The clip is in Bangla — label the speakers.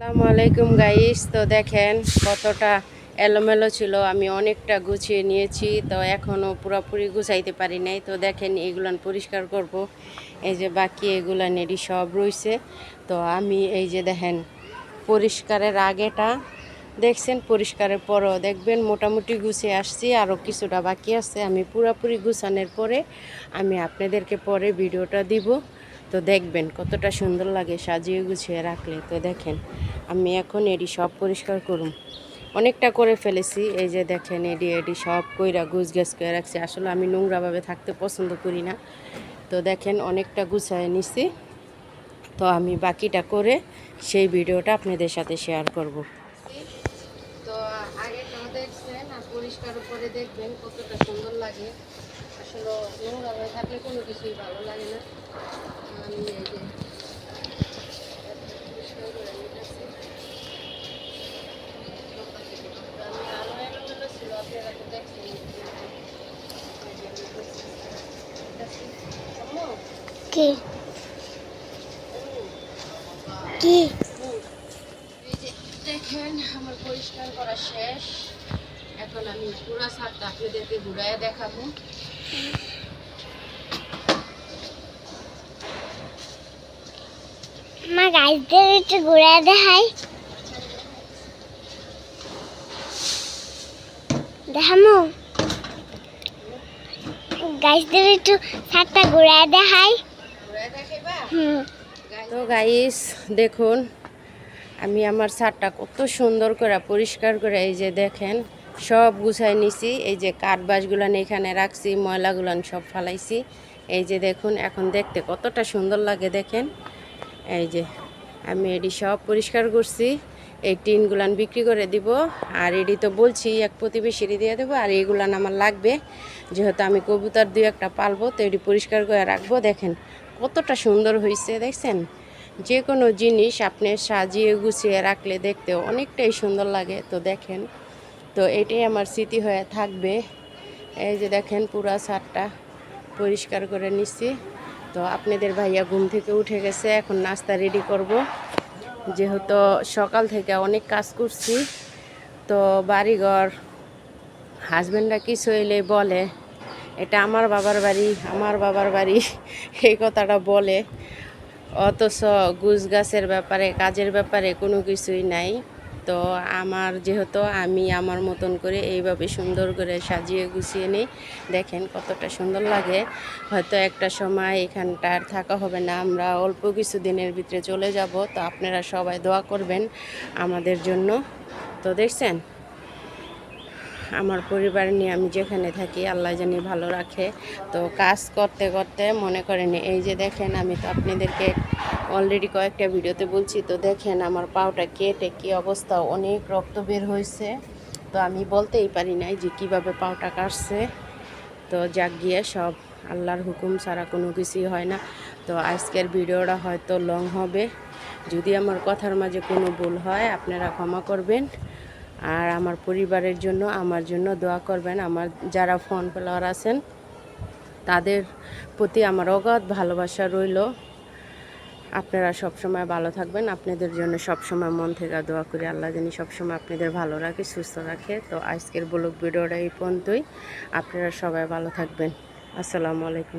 Speaker 1: আসসালামু আলাইকুম গাইস। তো দেখেন, কতটা এলোমেলো ছিল। আমি অনেকটা গুছিয়ে নিয়েছি। তো এখনও পুরোপুরি গুছাইতে পারি নাই। তো দেখেন এগুলান পরিষ্কার করব। এই যে বাকি এগুলান এটি সব রয়েছে তো আমি এই যে দেখেন, পরিষ্কারের আগেটা। দেখছেন, পরিষ্কারের পরও দেখবেন, মোটামুটি গুছিয়ে আসছি। আরও কিছুটা বাকি আছে। আমি পুরোপুরি গুছানোর পরে আমি আপনাদেরকে পরে ভিডিওটা দিব। তো দেখবেন কতটা সুন্দর লাগে সাজিয়ে গুছিয়ে রাখলে। তো দেখেন, আমি এখন এডি সব পরিষ্কার করুম। অনেকটা করে ফেলেছি, এই যে দেখেন এডি এডি সব কইরা গুছ গ্যাস করে রাখছি। আসলে আমি নোংরাভাবে থাকতে পছন্দ করি না। তো দেখেন অনেকটা গুছায় নিছি। তো আমি বাকিটা করে সেই ভিডিওটা আপনাদের সাথে শেয়ার করব তো আগেটাও দেখছেন আর উপরে দেখবেন কতটা সুন্দর লাগে। আসলে নোংরা হয়ে থাকলে কোনো কিছুই ভালো লাগে না। আমি যে করে
Speaker 2: কি? কি?
Speaker 1: এই যে দেখেন আমার পরিষ্কার করা শেষ। এখন আমি পুরা ছাদটা আপনাদেরকে ঘুরাইয়া দেখাবো।
Speaker 2: আমার গাছদের একটু ঘুরে দেখাই। দেখামু? গাছদের একটু ছাদটা ঘুরে দেখাই।
Speaker 1: ঘুরাইয়া
Speaker 2: হুম।
Speaker 1: তো গাইস দেখুন আমি আমার ছাদটা কত সুন্দর করে পরিষ্কার করে এই যে দেখেন সব গুছাই নিছি, এই যে কাঠ বাসগুলান এখানে রাখছি ময়লাগুলান সব ফালাইছি। এই যে দেখুন, এখন দেখতে কতটা সুন্দর লাগে দেখেন। এই যে আমি এটি সব পরিষ্কার করছি, এই টিনগুলান বিক্রি করে দিব, আর এটি তো বলছি, এক প্রতিবেশীর দিয়ে দেবো, আর এইগুলান আমার লাগবে। যেহেতু আমি কবুতর দুই একটা পালবো, তো এটি পরিষ্কার করে রাখব। দেখেন কতটা সুন্দর হয়েছে দেখছেন? যে কোনো জিনিস আপনি সাজিয়ে গুছিয়ে রাখলে দেখতে অনেকটাই সুন্দর লাগে। তো দেখেন তো এটাই আমার স্মৃতি হয়ে থাকবে। এই যে দেখেন পুরা ছাদটা পরিষ্কার করে নিচ্ছি। তো আপনাদের ভাইয়া ঘুম থেকে উঠে গেছে, এখন নাস্তা রেডি করব। যেহেতু সকাল থেকে অনেক কাজ করছি, তো বাড়িঘর হাজব্যান্ডরা কিছু এলে বলে, এটা আমার বাবার বাড়ি, আমার বাবার বাড়ি, এই কথাটা বলে। অথচ গুছ গাছের ব্যাপারে, কাজের ব্যাপারে কোনো কিছুই নাই। তো আমার যেহেতু আমি আমার মতন করে এইভাবে সুন্দর করে সাজিয়ে গুছিয়ে নিই, দেখেন কতটা সুন্দর লাগে। হয়তো একটা সময় এখানটা আর থাকা হবে না, আমরা অল্প কিছু দিনের ভিতরে চলে যাব, তো আপনারা সবাই দোয়া করবেন আমাদের জন্য। তো দেখছেন, আমার পরিবার নিয়ে আমি যেখানে থাকি, আল্লাহ জানি ভালো রাখে। তো কাজ করতে করতে মনে করেন, এই যে দেখেন আমি তো আপনাদেরকে অলরেডি কয়েকটা ভিডিওতে বলছি, তো দেখেন আমার পাওটা কেটে কী অবস্থা, অনেক রক্ত বের হয়েছে। তো আমি বলতেই পারি নাই যে কীভাবে পাওটা কাটছে। তো যাক গিয়ে সব আল্লাহর হুকুম ছাড়া কোনো কিছুই হয় না। তো আজকের ভিডিওটা হয়তো লং হবে। যদি আমার কথার মাঝে কোনো ভুল হয়, আপনারা ক্ষমা করবেন। আর আমার পরিবারের জন্য, আমার জন্য দোয়া করবেন। আমার যারা ফোন ফলোয়ার আছেন, তাদের প্রতি আমার অগাধ ভালোবাসা রইল। আপনারা সবসময় ভালো থাকবেন, আপনাদের জন্য সবসময় মন থেকে দোয়া করি। আল্লাহ জানি সবসময় আপনাদের ভালো রাখে, সুস্থ রাখে। তো আজকের ব্লগ ভিডিওটা এই পর্যন্তই। আপনারা সবাই ভালো থাকবেন। আসসালামু আলাইকুম।